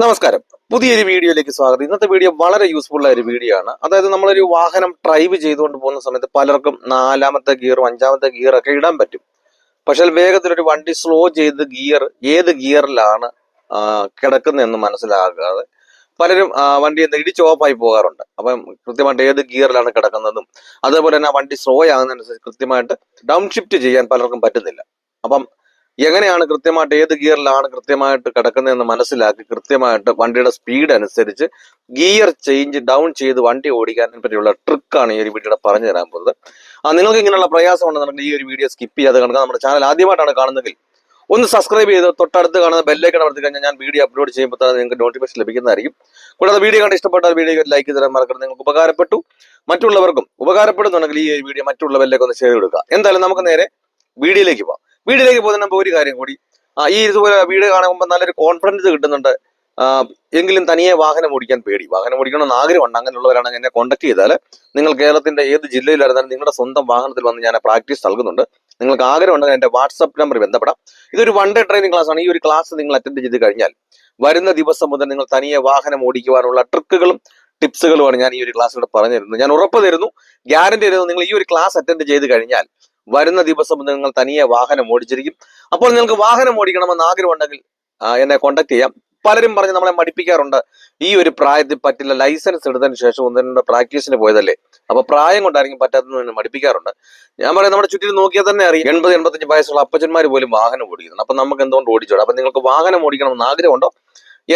നമസ്കാരം. പുതിയൊരു വീഡിയോയിലേക്ക് സ്വാഗതം. ഇന്നത്തെ വീഡിയോ വളരെ യൂസ്ഫുൾ ആയ ഒരു വീഡിയോ ആണ്. അതായത് നമ്മളൊരു വാഹനം ഡ്രൈവ് ചെയ്തുകൊണ്ട് പോകുന്ന സമയത്ത് പലർക്കും നാലാമത്തെ ഗിയറും അഞ്ചാമത്തെ ഗിയർ ഒക്കെ ഇടാൻ പറ്റും. പക്ഷെ വേഗത്തിലൊരു വണ്ടി സ്ലോ ചെയ്ത് ഗിയർ ഏത് ഗിയറിലാണ് കിടക്കുന്നതെന്ന് മനസ്സിലാകാതെ പലരും വണ്ടി എന്താ ഇടിച്ച് ഓഫായി പോകാറുണ്ട്. അപ്പം കൃത്യമായിട്ട് ഏത് ഗിയറിലാണ് കിടക്കുന്നതും അതേപോലെ തന്നെ വണ്ടി സ്ലോ ആകുന്നതനുസരിച്ച് കൃത്യമായിട്ട് ഡൗൺ ഷിഫ്റ്റ് ചെയ്യാൻ പലർക്കും പറ്റുന്നില്ല. അപ്പം എങ്ങനെയാണ് കൃത്യമായിട്ട് ഏത് ഗിയറിലാണ് കൃത്യമായിട്ട് കിടക്കുന്നതെന്ന് മനസ്സിലാക്കി കൃത്യമായിട്ട് വണ്ടിയുടെ സ്പീഡ് അനുസരിച്ച് ഗിയർ ചേഞ്ച് ഡൗൺ ചെയ്ത് വണ്ടി ഓടിക്കാൻ പറ്റിയുള്ള ട്രിക്കാണ് ഈ ഒരു വീഡിയോയുടെ പറഞ്ഞു തരാൻ പോകുന്നത്. ആ നിങ്ങൾക്ക് ഇങ്ങനെയുള്ള പ്രയാസം ഉണ്ടെന്നുണ്ടെങ്കിൽ ഈ ഒരു വീഡിയോ സ്കിപ്പ് ചെയ്യാതെ കാണുക നമ്മുടെ ചാനൽ ആദ്യമായിട്ടാണ് കാണുന്നതെങ്കിൽ ഒന്ന് സബ്സ്ക്രൈബ് ചെയ്ത് തൊട്ടടുത്ത് കാണുന്ന ബെല്ലേക്ക് അമർത്തി കഴിഞ്ഞാൽ ഞാൻ വീഡിയോ അപ്ലോഡ് ചെയ്യുമ്പോൾ തന്നെ നിങ്ങൾക്ക് നോട്ടിഫിക്കേഷൻ ലഭിക്കുന്നതായിരിക്കും. കൂടാതെ വീഡിയോ കണ്ട് ഇഷ്ടപ്പെട്ടാൽ വീഡിയോ ലൈക്ക് തരാൻ മറക്കരുത്. നിങ്ങൾക്ക് ഉപകാരപ്പെട്ടു. മറ്റുള്ളവർക്കും ഉപകാരപ്പെടുന്നുണ്ടെങ്കിൽ ഈ വീഡിയോ മറ്റുള്ളവരിലേക്ക് ഒന്ന് ഷെയർ കൊടുക്കുക. എന്തായാലും നമുക്ക് നേരെ വീഡിയോയിലേക്ക് പോകാം വീഡിയോയിലേക്ക് പോകുന്നതിന് മുമ്പ് ഒരു കാര്യം കൂടി. ഈ ഇതുപോലെ വീട് കാണുമ്പോൾ നല്ലൊരു കോൺഫിഡൻസ് കിട്ടുന്നുണ്ട്. എങ്കിലും തനിയെ വാഹനം ഓടിക്കാൻ പേടി. വാഹനം ഓടിക്കണമെന്ന് ആഗ്രഹമുണ്ട്. അങ്ങനെയുള്ളവരാണെങ്കിൽ എന്നെ കോൺടാക്ട് ചെയ്താൽ നിങ്ങൾ കേരളത്തിന്റെ ഏത് ജില്ലയിലായിരുന്നാലും നിങ്ങളുടെ സ്വന്തം വാഹനത്തിൽ വന്ന് ഞാൻ പ്രാക്ടീസ് നൽകുന്നുണ്ട്. നിങ്ങൾക്ക് ആഗ്രഹമുണ്ടെങ്കിൽ എന്റെ വാട്സപ്പ് നമ്പർ ബന്ധപ്പെടാം. ഇതൊരു വൺ ഡേ ട്രെയിനിങ് ക്ലാസ് ആണ്. ഈ ഒരു ക്ലാസ് നിങ്ങൾ അറ്റൻഡ് ചെയ്ത് കഴിഞ്ഞാൽ വരുന്ന ദിവസം മുതൽ നിങ്ങൾ തനിയെ വാഹനം ഓടിക്കുവാനുള്ള ട്രിക്കുകളും ടിപ്സുകളുമാണ് ഞാൻ ഈ ഒരു ക്ലാസ്സിലൂടെ പറഞ്ഞു തരുന്നത് ഞാൻ ഉറപ്പ് തരുന്നു ഗ്യാരണ്ടി തരുന്നു നിങ്ങൾ ഈ ഒരു ക്ലാസ് അറ്റൻഡ് ചെയ്ത് കഴിഞ്ഞാൽ വരുന്ന ദിവസം നിങ്ങൾ തനിയെ വാഹനം ഓടിച്ചിരിക്കും. അപ്പോൾ നിങ്ങൾക്ക് വാഹനം ഓടിക്കണമെന്ന് ആഗ്രഹമുണ്ടെങ്കിൽ എന്നെ കോൺടാക്ട് ചെയ്യാം. പലരും പറഞ്ഞ് നമ്മളെ മടിപ്പിക്കാറുണ്ട്. ഈ ഒരു പ്രായത്തിൽ പറ്റില്ല. ലൈസൻസ് എടുത്തതിന് ശേഷം ഒന്ന് രണ്ട് പ്രാക്ടീസിന് പോയതല്ലേ? അപ്പൊ പ്രായം കൊണ്ടായിരിക്കും പറ്റാത്തതെന്ന് മടിപ്പിക്കാറുണ്ട്. ഞാൻ പറയാം നമ്മുടെ ചുറ്റിൽ നോക്കിയാൽ തന്നെ അറിയാം. എൺപത് എൺപത്തഞ്ച് വയസ്സുള്ള അപ്പച്ചന്മാർ പോലും വാഹനം ഓടിക്കുന്നുണ്ട് അപ്പൊ നമുക്ക് എന്തുകൊണ്ട് ഓടിച്ചോടാം? അപ്പൊ നിങ്ങൾക്ക് വാഹനം ഓടിക്കണമെന്ന് ആഗ്രഹമുണ്ടോ?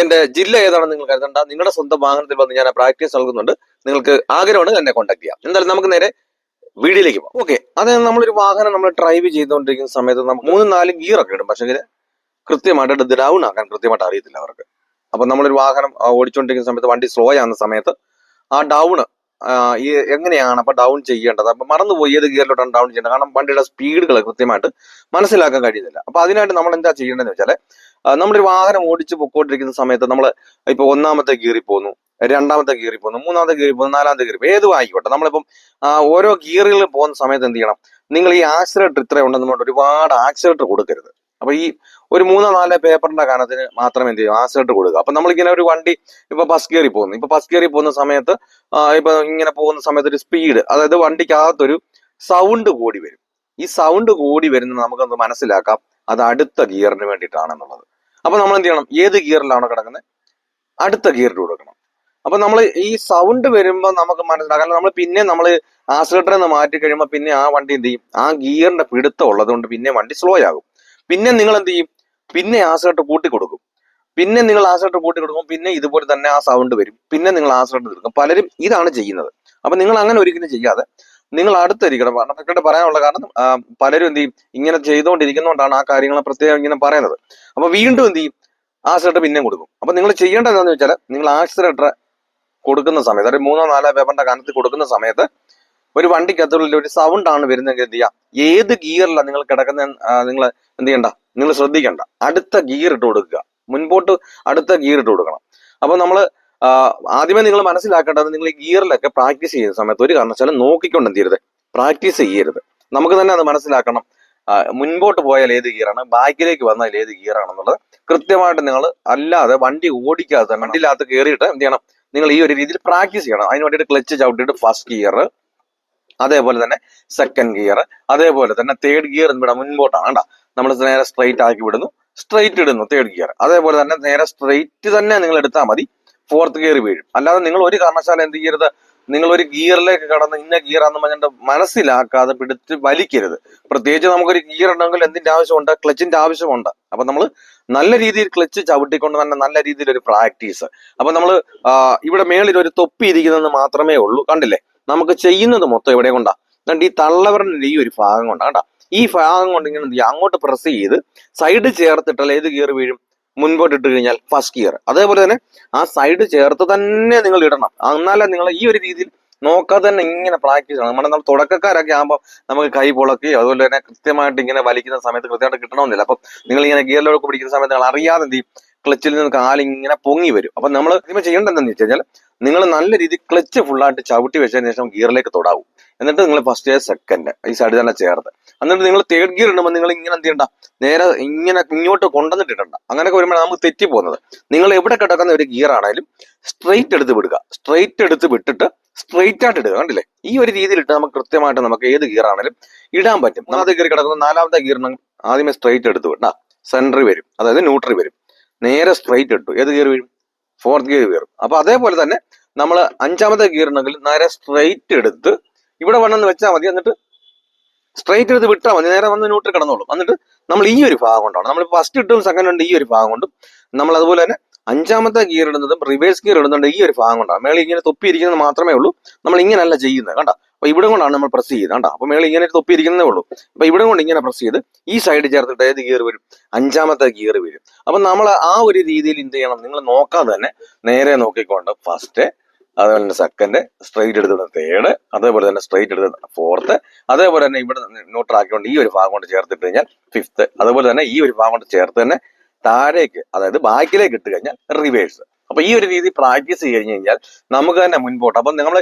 എന്റെ ജില്ല ഏതാണെന്ന് നിങ്ങൾ കരുതണ്ട. നിങ്ങളുടെ സ്വന്തം വാഹനത്തിൽ വന്ന് ഞാൻ പ്രാക്ടീസ് നൽകുന്നുണ്ട്. നിങ്ങൾക്ക് ആഗ്രഹമാണ് എന്നെ കോൺടാക്ട് ചെയ്യാം. എന്തായാലും നമുക്ക് നേരെ വീഡിയോയിലേക്ക് പോകാം ഓക്കെ അതായത് നമ്മളൊരു വാഹനം നമ്മൾ ഡ്രൈവ് ചെയ്തുകൊണ്ടിരിക്കുന്ന സമയത്ത് നമുക്ക് മൂന്ന് നാല് ഗിയർ ഒക്കെ ഇടും പക്ഷേ കൃത്യമായിട്ട് ഡൗൺ ആക്കാൻ കൃത്യമായിട്ട് അറിയത്തില്ല അവർക്ക്. അപ്പൊ നമ്മളൊരു വാഹനം ഓടിച്ചുകൊണ്ടിരിക്കുന്ന സമയത്ത് വണ്ടി സ്ലോ ആകുന്ന സമയത്ത് ആ ഡൗൺ ഈ എങ്ങനെയാണ് അപ്പൊ ഡൗൺ ചെയ്യേണ്ടത്? അപ്പൊ മറന്നുപോയി ഏത് ഗിയറിലോട്ടാണ് ഡൗൺ ചെയ്യേണ്ടത്? കാരണം വണ്ടിയുടെ സ്പീഡുകൾ കൃത്യമായിട്ട് മനസ്സിലാക്കാൻ കഴിയുന്നില്ല അപ്പൊ അതിനായിട്ട് നമ്മൾ എന്താ ചെയ്യേണ്ടതെന്ന് വെച്ചാൽ ആ, നമ്മളൊരു വാഹനം ഓടിച്ച് പൊക്കോണ്ടിരിക്കുന്ന സമയത്ത് നമ്മൾ ഇപ്പൊ ഒന്നാമത്തെ ഗിയറിൽ പോകുന്നു. രണ്ടാമത്തെ ഗിയറിൽ പോകുന്നു മൂന്നാമത്തെ ഗിയറിൽ പോകുന്നു നാലാമത്തെ ഗിയറിൽ ഏതും ആയിക്കോട്ടെ. നമ്മളിപ്പം ഓരോ ഗിയറുകളിൽ പോകുന്ന സമയത്ത് എന്ത് ചെയ്യണം? നിങ്ങൾ ഈ ആക്സിലേറ്റർ ഇത്ര ഉണ്ടെന്ന് പറഞ്ഞിട്ട് ഒരുപാട് ആക്സിലേറ്റർ കൊടുക്കരുത്. അപ്പൊ ഈ ഒരു മൂന്നോ നാലോ പേപ്പറിന്റെ കാരണത്തിന് മാത്രം എന്ത് ചെയ്യും? ആക്സിലേറ്റർ കൊടുക്കുക. അപ്പൊ നമ്മളിങ്ങനെ ഒരു വണ്ടി ഇപ്പൊ ബസ് കയറി പോകുന്നു. ഇപ്പൊ ബസ് കയറി പോകുന്ന സമയത്ത് ഇപ്പൊ ഇങ്ങനെ പോകുന്ന സമയത്ത് ഒരു സ്പീഡ് അതായത് വണ്ടിക്കകത്തൊരു സൗണ്ട് കൂടി വരും. ഈ സൗണ്ട് കൂടി വരുന്നത് നമുക്കൊന്ന് മനസ്സിലാക്കാം? അത് അടുത്ത ഗിയറിന് വേണ്ടിയിട്ടാണെന്നുള്ളത്. അപ്പൊ നമ്മൾ എന്ത് ചെയ്യണം? ഏത് ഗിയറിലാണോ കിടക്കുന്നത്? അടുത്ത ഗിയറിൽ കൊടുക്കണം. അപ്പൊ നമ്മൾ ഈ സൗണ്ട് വരുമ്പോൾ നമുക്ക് മനസ്സിലാക്കാം. നമ്മൾ പിന്നെ നമ്മൾ ആക്സിലേറ്ററിൽ നിന്ന് മാറ്റി കഴിയുമ്പോൾ പിന്നെ ആ വണ്ടി എന്ത് ചെയ്യും? ആ ഗിയറിന്റെ പിടുത്തം ഉള്ളത് കൊണ്ട് പിന്നെ വണ്ടി സ്ലോ ആകും. പിന്നെ നിങ്ങൾ എന്ത് ചെയ്യും? പിന്നെ ആക്സിലേറ്റർ കൂട്ടി കൊടുക്കും പിന്നെ നിങ്ങൾ ആക്സിലേറ്റർ കൂട്ടി കൊടുക്കും പിന്നെ ഇതുപോലെ തന്നെ ആ സൗണ്ട് വരും. പിന്നെ നിങ്ങൾ ആക്സിലേറ്റർ എടുക്കും. പലരും ഇതാണ് ചെയ്യുന്നത്. അപ്പൊ നിങ്ങൾ അങ്ങനെ ഒരിക്കലും ചെയ്യാതെ നിങ്ങൾ അടുത്തിരിക്കണം. കാരണം പറയാനുള്ള കാരണം പലരും എന്ത് ചെയ്യും? ഇങ്ങനെ ചെയ്തുകൊണ്ടിരിക്കുന്നതുകൊണ്ടാണ് ആ കാര്യങ്ങൾ പ്രത്യേകം ഇങ്ങനെ പറയുന്നത്. അപ്പൊ വീണ്ടും എന്ത് ചെയ്യും? ആക്സിലേറ്റർ പിന്നെ കൊടുക്കും. അപ്പൊ നിങ്ങൾ ചെയ്യേണ്ടത് എന്താണെന്ന് വെച്ചാൽ നിങ്ങൾ ആക്സിലേറ്റർ കൊടുക്കുന്ന സമയത്ത് ഒരു മൂന്നോ നാലോ പേപ്പറിന്റെ കനത്തിൽ കൊടുക്കുന്ന സമയത്ത് ഒരു വണ്ടിക്കകത്തുള്ളിൽ ഒരു സൗണ്ട് ആണ് വരുന്നതെങ്കിൽ എന്ത് ചെയ്യാം? ഏത് ഗിയറിലാണ് നിങ്ങൾ കിടക്കുന്ന നിങ്ങൾ എന്ത് ചെയ്യണ്ട? നിങ്ങൾ ശ്രദ്ധിക്കണ്ട. അടുത്ത ഗിയർ ഇട്ട് കൊടുക്കുക. മുൻപോട്ട് അടുത്ത ഗിയർ ഇട്ട് കൊടുക്കണം. അപ്പൊ നമ്മൾ ആദ്യമേ നിങ്ങൾ മനസ്സിലാക്കേണ്ടത് നിങ്ങൾ ഈ ഗിയറിലൊക്കെ പ്രാക്ടീസ് ചെയ്യുന്ന സമയത്ത് ഒരു കാരണവശാലും നോക്കിക്കൊണ്ട് എന്ത് ചെയ്യരുത്. പ്രാക്ടീസ് ചെയ്യരുത്. നമുക്ക് തന്നെ അത് മനസ്സിലാക്കണം. മുൻപോട്ട് പോയാൽ ഏത് ഗിയറാണ് ബാക്കിലേക്ക് വന്നാൽ ഏത് ഗിയറാണെന്നുള്ളത് കൃത്യമായിട്ട് നിങ്ങൾ അല്ലാതെ വണ്ടി ഓടിക്കാതെ തന്നെ വണ്ടിയിനകത്ത് കയറിയിട്ട് എന്ത് ചെയ്യണം? നിങ്ങൾ ഈ ഒരു രീതിയിൽ പ്രാക്ടീസ് ചെയ്യണം. അതിന് വേണ്ടിയിട്ട് ക്ലച്ച് ചവിട്ടിയിട്ട് ഫസ്റ്റ് ഗിയർ അതേപോലെ തന്നെ സെക്കൻഡ് ഗിയർ അതേപോലെ തന്നെ തേർഡ് ഗിയർ ഇവിടെ മുൻപോട്ടാണ് കേട്ടോ നമ്മൾ നേരെ സ്ട്രൈറ്റ് ആക്കി വിടുന്നു. സ്ട്രൈറ്റ് ഇടുന്നു തേർഡ് ഗിയർ അതേപോലെ തന്നെ നേരെ സ്ട്രൈറ്റ് തന്നെ നിങ്ങൾ എടുത്താൽ മതി. ഫോർത്ത് ഗിയർ വീഴും. അല്ലാതെ നിങ്ങൾ ഒരു കാരണവശാലും എന്ത് ചെയ്യരുത്? നിങ്ങൾ ഒരു ഗിയറിലേക്ക് കടന്ന് ഇന്ന ഗിയർ ആണെന്ന് പറഞ്ഞിട്ട് മനസ്സിലാക്കാതെ പിടിച്ച് വലിക്കരുത്. പ്രത്യേകിച്ച് നമുക്കൊരു ഗിയർ ഉണ്ടെങ്കിൽ എന്തിന്റെ ആവശ്യമുണ്ട്? ക്ലച്ചിന്റെ ആവശ്യമുണ്ട്. അപ്പൊ നമ്മൾ നല്ല രീതിയിൽ ക്ലച്ച് ചവിട്ടിക്കൊണ്ട് തന്നെ നല്ല രീതിയിൽ ഒരു പ്രാക്ടീസ്. അപ്പൊ നമ്മൾ ഇവിടെ മേളിൽ ഒരു തൊപ്പി ഇരിക്കുന്നതെന്ന് മാത്രമേ ഉള്ളൂ. കണ്ടില്ലേ? നമുക്ക് ചെയ്യുന്നത് മൊത്തം എവിടെ കൊണ്ടാ. കണ്ട് ഈ തള്ളവരന്റെ ഈ ഒരു ഭാഗം കൊണ്ടാ. കണ്ടാ? ഈ ഭാഗം കൊണ്ട് ഇങ്ങനെ അങ്ങോട്ട് പ്രസ് ചെയ്ത് സൈഡ് ചേർത്തിട്ടല്ല ഏത് ഗിയർ വീഴും? മുൻപോട്ട് ഇട്ട് കഴിഞ്ഞാൽ ഫസ്റ്റ് ഗിയർ അതേപോലെ തന്നെ ആ സൈഡ് ചേർത്ത് തന്നെ നിങ്ങൾ ഇടണം. എന്നാലേ നിങ്ങൾ ഈ ഒരു രീതിയിൽ നോക്കാതെ തന്നെ ഇങ്ങനെ പ്രാക്ടീസ് ആണ് നമ്മുടെ നമ്മൾ തുടക്കക്കാരൊക്കെ ആകുമ്പോൾ നമുക്ക് കൈ പൊളക്കി അതുപോലെ തന്നെ കൃത്യമായിട്ട് ഇങ്ങനെ വലിക്കുന്ന സമയത്ത് കൃത്യമായിട്ട് കിട്ടണമെന്നില്ല. അപ്പം നിങ്ങൾ ഇങ്ങനെ ഗിയറിലൊക്കെ പിടിക്കുന്ന സമയത്ത് നിങ്ങൾ അറിയാതെ എന്ത് ക്ലച്ചിൽ നിന്ന് കാലിങ്ങനെ പൊങ്ങി വരും. അപ്പൊ നമ്മൾ ആദ്യമേ ചെയ്യേണ്ടത് എന്താണെന്ന് വെച്ച് കഴിഞ്ഞാൽ നിങ്ങൾ നല്ല രീതിയിൽ ക്ലച്ച് ഫുള്ളായിട്ട് ചവിട്ടി വെച്ചതിന് ശേഷം ഗിയറിലേക്ക് തൊടാവും. എന്നിട്ട് നിങ്ങൾ ഫസ്റ്റ് സെക്കൻഡ് ഈ സൈഡ് തന്നെ ചേർത്ത്. എന്നിട്ട് നിങ്ങൾ തേർഡ് ഗിയർ ഇടുമ്പോൾ നിങ്ങൾ ഇങ്ങനെ എന്ത് ചെയ്യണ്ട? നേരെ ഇങ്ങനെ ഇങ്ങോട്ട് കൊണ്ടുവന്നിട്ടിടണ്ട അങ്ങനെയൊക്കെ വരുമ്പോൾ നമുക്ക് തെറ്റി പോകുന്നത്. നിങ്ങൾ എവിടെ കിടക്കുന്ന ഒരു ഗിയർ ആണെങ്കിലും സ്ട്രെയിറ്റ് എടുത്ത് വിടുക. സ്ട്രെയിറ്റ് എടുത്ത് വിട്ടിട്ട് സ്ട്രെയിറ്റ് ആയിട്ട് ഇടുക. കണ്ടില്ലേ? ഈ ഒരു രീതിയിൽ ഇട്ട് നമുക്ക് കൃത്യമായിട്ട് നമുക്ക് ഏത് ഗിയർ ആണെങ്കിലും ഇടാൻ പറ്റും. ഒന്നാമത്തെ ഗിയർ കിടക്കുന്ന നാലാമത്തെ ഗിയറിന് ആദ്യമേ സ്ട്രെയിറ്റ് എടുത്ത് വിടണ്ട സെൻട്രി വരും. അതായത് ന്യൂട്രി വരും. നേരെ സ്ട്രെയിറ്റ് ഇട്ടു. ഏത് ഗിയർ വരും? ഫോർത്ത് ഗിയർ കയറും അപ്പൊ അതേപോലെ തന്നെ നമ്മൾ അഞ്ചാമത്തെ ഗിയർ ഉണ്ടെങ്കിൽ നേരെ സ്ട്രെയിറ്റ് എടുത്ത് ഇവിടെ വണ്ണെന്ന് വെച്ചാൽ മതി. എന്നിട്ട് സ്ട്രെയിറ്റ് എടുത്ത് വിട്ടാൽ മതി. നേരെ വന്ന് ന്യൂട്രൽ കിടന്നോളും. എന്നിട്ട് നമ്മൾ ഈ ഒരു ഭാഗം കൊണ്ടാണ്. നമ്മൾ ഫസ്റ്റ് ഇട്ടും സെക്കൻഡ് ഉണ്ട് ഈ ഒരു ഭാഗം കൊണ്ടും. നമ്മൾ അതുപോലെ തന്നെ അഞ്ചാമത്തെ ഗിയർ ഇടുന്നതും റിവേഴ്സ് ഗിയർ ഇടുന്നുണ്ട് ഈ ഒരു ഭാഗം കൊണ്ടാണ് മേളിൽ ഇങ്ങനെ തൊപ്പിയിരിക്കുന്നത് മാത്രമേ ഉള്ളൂ. നമ്മൾ ഇങ്ങനെയല്ല ചെയ്യുന്നത് കണ്ട? അപ്പൊ ഇവിടെ കൊണ്ടാണ് നമ്മൾ പ്രസ് ചെയ്യുന്നത് കണ്ട? അപ്പൊ മേളിൽ ഇങ്ങനെ തൊപ്പിയിരിക്കുന്നതേ ഉള്ളൂ. അപ്പൊ ഇവിടെ കൊണ്ട് ഇങ്ങനെ പ്രസ് ചെയ്ത് ഈ സൈഡ് ചേർത്തിട്ട് ഏത് ഗിയർ വരും? അഞ്ചാമത്തെ ഗിയർ വരും. അപ്പൊ നമ്മൾ ആ ഒരു രീതിയിൽ എന്ത് ചെയ്യണം? നിങ്ങൾ നോക്കാതെ തന്നെ നേരെ നോക്കിക്കൊണ്ട് ഫസ്റ്റ് അതേപോലെ തന്നെ സെക്കൻഡ് സ്ട്രൈറ്റ് എടുത്തിട്ട് തേർഡ് അതേപോലെ തന്നെ സ്ട്രൈറ്റ് എടുത്തിട്ട് ഫോർത്ത് അതേപോലെ തന്നെ ഇവിടെ ന്യൂട്രാക്കിക്കൊണ്ട് ഈ ഒരു ഭാഗം കൊണ്ട് ചേർത്തിട്ട് കഴിഞ്ഞാൽ ഫിഫ്ത്ത് അതുപോലെ തന്നെ ഈ ഒരു ഭാഗം കൊണ്ട് ചേർത്ത് തന്നെ താഴേക്ക് അതായത് ബാക്കിലേക്ക് ഇട്ട് കഴിഞ്ഞാൽ റിവേഴ്സ് അപ്പൊ ഈ ഒരു രീതി പ്രാക്ടീസ് ചെയ്ത് കഴിഞ്ഞ് കഴിഞ്ഞാൽ നമുക്ക് തന്നെ മുൻപോട്ട് അപ്പൊ നിങ്ങൾ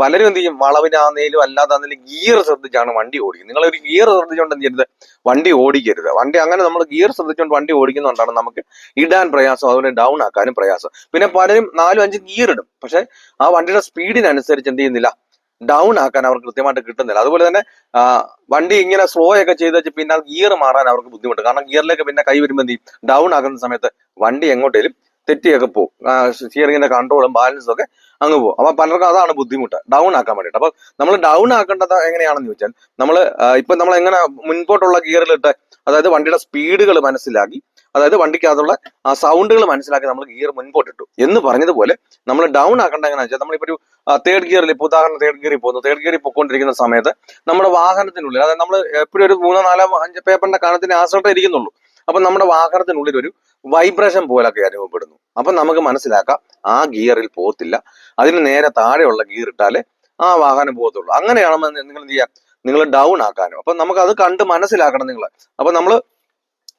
പലരും എന്ത് ചെയ്യും? വളവിനാന്നേലും അല്ലാതാന്നേലും ഗിയർ ശ്രദ്ധിച്ചാണ് വണ്ടി ഓടിക്കുന്നത്. നിങ്ങൾ ഒരു ഗിയർ ശ്രദ്ധിച്ചുകൊണ്ട് എന്ത് ചെയ്യരുത്? വണ്ടി ഓടിക്കരുത്. വണ്ടി അങ്ങനെ നമ്മൾ ഗിയർ ശ്രദ്ധിച്ചുകൊണ്ട് വണ്ടി ഓടിക്കുന്നതുകൊണ്ടാണ് നമുക്ക് ഇടാൻ പ്രയാസം അതുപോലെ ഡൗൺ ആക്കാനും പ്രയാസം. പിന്നെ പലരും നാലും അഞ്ചും ഗിയർ ഇടും. പക്ഷെ ആ വണ്ടിയുടെ സ്പീഡിനനുസരിച്ച് എന്ത് ചെയ്യുന്നില്ല? ഡൗൺ ആക്കാൻ അവർക്ക് കൃത്യമായിട്ട് കിട്ടുന്നില്ല. അതുപോലെ തന്നെ വണ്ടി ഇങ്ങനെ സ്ലോ ഒക്കെ ചെയ്ത് വെച്ച് പിന്നെ ഗിയർ മാറാൻ അവർക്ക് ബുദ്ധിമുട്ട്. കാരണം ഗിയറിലേക്ക് പിന്നെ കൈ വരുമ്പോൾ എന്ത് ഡൗൺ ആക്കുന്ന സമയത്ത് വണ്ടി എങ്ങോട്ടേലും തെറ്റിയൊക്കെ പോകും. സ്റ്റിയറിങ്ങിന്റെ കൺട്രോളും ബാലൻസും ഒക്കെ അങ്ങ് പോകും. അപ്പൊ പലർക്കും അതാണ് ബുദ്ധിമുട്ട്. ഡൗൺ ആക്കാൻ വേണ്ടിയിട്ട്. അപ്പൊ നമ്മൾ ഡൗൺ ആക്കേണ്ടത് എങ്ങനെയാണെന്ന് ചോദിച്ചാൽ നമ്മൾ ഇപ്പൊ നമ്മൾ എങ്ങനെ മുൻപോട്ടുള്ള ഗിയറിലിട്ട് അതായത് വണ്ടിയുടെ സ്പീഡുകൾ മനസ്സിലാക്കി അതായത് വണ്ടിക്കകത്തുള്ള ആ സൗണ്ടുകൾ മനസ്സിലാക്കി നമ്മൾ ഗിയർ മുൻപോട്ടിട്ടു. എന്ന് പറഞ്ഞതുപോലെ നമ്മൾ ഡൗൺ ആക്കേണ്ട എങ്ങനെ വെച്ചാൽ നമ്മളിപ്പോ ഒരു തേർഡ് ഗിയറിൽ ഇപ്പോൾ ഉദാഹരണം തേർഡ് ഗിയറിൽ പോകുന്നു. തേർഡ് ഗിയറിൽ പോയിക്കൊണ്ടിരിക്കുന്ന സമയത്ത് നമ്മുടെ വാഹനത്തിനുള്ളിൽ അതായത് നമ്മൾ എപ്പോഴും ഒരു മൂന്നോ നാലോ അഞ്ച് പേപ്പറിന്റെ കണത്തിന് ആശ്രയിട്ടേ ഇരിക്കുന്നുള്ളൂ. അപ്പൊ നമ്മുടെ വാഹനത്തിനുള്ളിൽ ഒരു വൈബ്രേഷൻ പോലൊക്കെ അനുഭവപ്പെടുന്നു. അപ്പൊ നമുക്ക് മനസ്സിലാക്കാം ആ ഗിയറിൽ പോകത്തില്ല. അതിന് നേരെ താഴെയുള്ള ഗിയർ ഇട്ടാലേ ആ വാഹനം പോകത്തുള്ളൂ. അങ്ങനെയാണെന്ന് നിങ്ങൾ എന്ത് ചെയ്യാം? നിങ്ങൾ ഡൗൺ ആക്കാനും. അപ്പൊ നമുക്ക് അത് കണ്ട് മനസ്സിലാക്കണം നിങ്ങൾ അപ്പൊ നമ്മൾ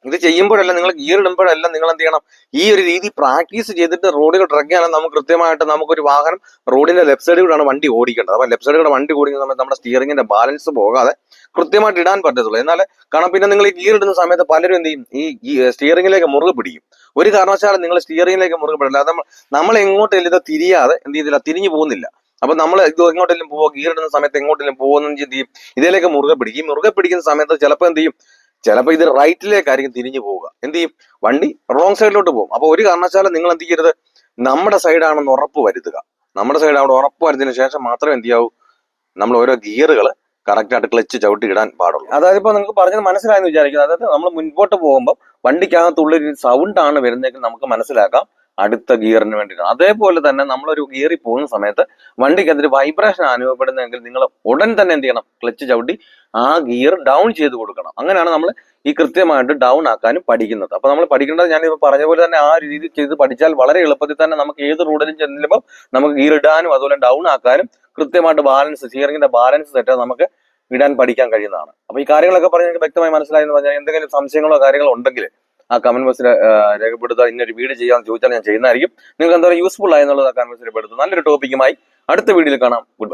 ഇത് ചെയ്യുമ്പോഴല്ല നിങ്ങൾ ഗിയർ ഇടുമ്പോഴല്ല നിങ്ങൾ എന്ത് ചെയ്യണം? ഈ ഒരു രീതി പ്രാക്ടീസ് ചെയ്തിട്ട് റോഡിൽ ഇറങ്ങിയാലും നമുക്ക് കൃത്യമായിട്ട് നമുക്കൊരു വാഹനം റോഡിന്റെ ലെഫ്റ്റ് സൈഡിൽ കൂടെയാണ് വണ്ടി ഓടിക്കേണ്ടത്. അപ്പൊ ലെഫ്റ്റ് സൈഡിൽ കൂടെ വണ്ടി ഓടിക്കുന്ന സമയത്ത് നമ്മുടെ സ്റ്റിയറിംഗിന്റെ ബാലൻസ് പോകാതെ കൃത്യമായിട്ട് ഇടാൻ പറ്റത്തുള്ളൂ. എന്നാൽ കാരണം പിന്നെ നിങ്ങൾ ഈ ഗിയർ ഇടുന്ന സമയത്ത് പലരും എന്ത് ചെയ്യും? ഈ സ്റ്റിയറിംഗിലേക്ക് മുറുകെ പിടിക്കും. ഒരു കാരണവശാലും നിങ്ങൾ സ്റ്റിയറിംഗിലേക്ക് മുറുകെ പിടില്ല അത് നമ്മൾ എങ്ങോട്ടെങ്കിലും ഇത് തിരിയാതെ എന്ത് ചെയ്തില്ല തിരിഞ്ഞു പോകുന്നില്ല. അപ്പൊ നമ്മൾ ഇത് എങ്ങോട്ടെങ്കിലും പോവുക ഗിയർ ഇടുന്ന സമയത്ത് എങ്ങോട്ടെങ്കിലും പോകുന്ന ചെയ്യും? ഇതിലേക്ക് മുറുകെ പിടിക്കും. മുറുകെ പിടിക്കുന്ന സമയത്ത് ചിലപ്പോൾ എന്ത് ചെയ്യും? ചിലപ്പോൾ ഇത് റൈറ്റിലേക്കായിരിക്കും തിരിഞ്ഞു പോവുക. എന്ത് ചെയ്യും? വണ്ടി റോങ് സൈഡിലോട്ട് പോകും. അപ്പൊ ഒരു കാരണവശാലും നിങ്ങൾ എന്ത് ചെയ്യരുത്? നമ്മുടെ സൈഡാണെന്ന് ഉറപ്പ് വരുത്തുക. നമ്മുടെ സൈഡ് അവിടെ ഉറപ്പ് വരുന്നതിന് ശേഷം മാത്രമേ എന്ത് ചെയ്യാവൂ? നമ്മൾ ഓരോ ഗിയറുകൾ കറക്റ്റായിട്ട് ക്ലച്ച് ചവിട്ടി ഇടാൻ പാടുള്ളൂ. അതായത് ഇപ്പൊ നിങ്ങൾക്ക് പറഞ്ഞത് മനസ്സിലായെന്ന് വിചാരിക്കുന്നത് അതായത് നമ്മൾ മുൻപോട്ട് പോകുമ്പോൾ വണ്ടിക്കകത്തുള്ളൊരു സൗണ്ടാണ് വരുന്നതെങ്കിൽ നമുക്ക് മനസ്സിലാക്കാം. അടുത്ത ഗിയറിന് വേണ്ടിയിട്ടാണ്. അതേപോലെ തന്നെ നമ്മളൊരു ഗിയറിൽ പോകുന്ന സമയത്ത് വണ്ടിക്ക് അതിന് വൈബ്രേഷൻ അനുഭവപ്പെടുന്നെങ്കിൽ നിങ്ങൾ ഉടൻ തന്നെ എന്ത് ചെയ്യണം? ക്ലച്ച് ചവിട്ടി ആ ഗിയർ ഡൗൺ ചെയ്ത് കൊടുക്കണം. അങ്ങനെയാണ് നമ്മൾ ഈ കൃത്യമായിട്ട് ഡൗൺ ആക്കാനും പഠിക്കുന്നത്. അപ്പൊ നമ്മൾ പഠിക്കേണ്ടത് ഞാൻ ഇപ്പൊ പറഞ്ഞ പോലെ തന്നെ ആ രീതി ചെയ്ത് പഠിച്ചാൽ വളരെ എളുപ്പത്തിൽ തന്നെ നമുക്ക് ഏത് റോഡിലും ചെല്ലുമ്പോൾ നമുക്ക് ഗിയർ ഇടാനും അതുപോലെ ഡൗൺ ആക്കാനും കൃത്യമായിട്ട് ബാലൻസ് സ്റ്റിയറിംഗിന്റെ ബാലൻസ് തെറ്റാൻ നമുക്ക് ഇടാൻ പഠിക്കാൻ കഴിയുന്നതാണ്. അപ്പൊ ഈ കാര്യങ്ങളൊക്കെ പറഞ്ഞ് വ്യക്തമായി മനസ്സിലായെന്ന് പറഞ്ഞാൽ എന്തെങ്കിലും സംശയങ്ങളോ കാര്യങ്ങളോ ഉണ്ടെങ്കിൽ ആ കമന്റ് ബോക്സിൽ രേഖപ്പെടുത്തുക ഇന്നൊരു വീഡിയോ ചെയ്യാമെന്ന് ചോദിച്ചാൽ ഞാൻ ചെയ്യുന്നതായിരിക്കും. നിങ്ങൾക്ക് പറയുക യൂസ്ഫുൾ ആയെന്നുള്ളത് ആ കമന്റ് ബോക്സിൽ പെടുത്തും നല്ലൊരു ടോപ്പിക്കുമായി അടുത്ത വീഡിയോയിൽ കാണാം. Good bye